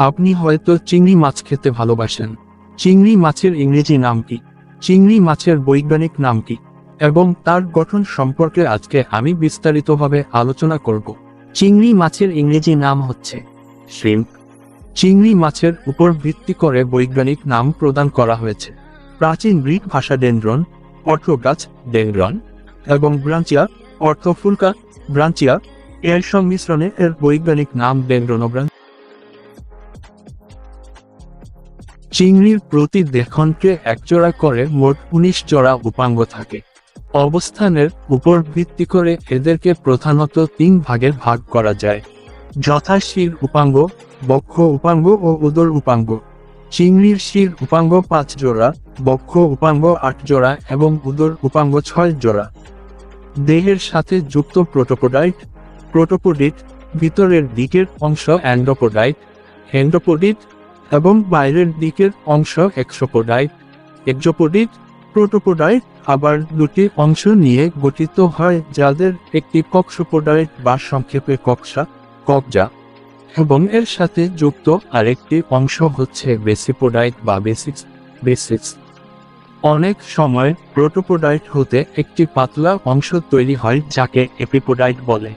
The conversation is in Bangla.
আপনি হয়তো চিংড়ি মাছ খেতে ভালোবাসেন। চিংড়ি মাছের ইংরেজি নাম কি? চিংড়ি মাছের বৈজ্ঞানিক নাম কি? এবং তার গঠন সম্পর্কে আজকে আমি বিস্তারিতভাবে আলোচনা করব। চিংড়ি মাছের ইংরেজি নাম হচ্ছে শ্রিম্প। চিংড়ি মাছের উপর ভিত্তি করে বৈজ্ঞানিক নাম প্রদান করা হয়েছে। প্রাচীন গ্রিক ভাষা ডেন্ড্রন অর্থ গাছ ডেন্ড্রন এবং ব্রাঞ্চিয়া অর্থ ফুলকা ব্রাঞ্চিয়া এর সংমিশ্রণে এর বৈজ্ঞানিক নাম ডেন্ড্রোনোব্রান চিংড়ির প্রতি দেহনকে একজোড়া করে মোট উনিশ জোড়া উপাঙ্গ থাকে। অবস্থানের উপর ভিত্তি করে এদেরকে প্রধানত তিন ভাগে ভাগ করা যায়। যথা শির উপাঙ্গ, বক্ষ উপাঙ্গ ও উদর উপাঙ্গ। চিংড়ির শির উপাঙ্গ পাঁচ জোড়া, বক্ষ উপাঙ্গ আট জোড়া এবং উদর উপাঙ্গ ছয় জোড়া। দেহের সাথে যুক্ত প্রোটোপোডাইট, প্রোটোপোডিট, ভিতরের দিকের অংশ অ্যান্ডোপোডাইট হেন্ডোপোডিট এবং বাইরের দিকের অংশ এক্সোপোডাইট এক্সোপোডিট প্রোটোপোডাইট আবার দুটি অংশ নিয়ে গঠিত হয়, যাদের একটি কক্সোপোডাইট বা সংক্ষেপে কক্সা কবজা এবং এর সাথে যুক্ত আরেকটি অংশ হচ্ছে বেসিপোডাইট বা বেসিক্স বেসিক্স। অনেক সময় প্রোটোপোডাইট হতে একটি পাতলা অংশ তৈরি হয়, যাকে এপিপোডাইট বলে।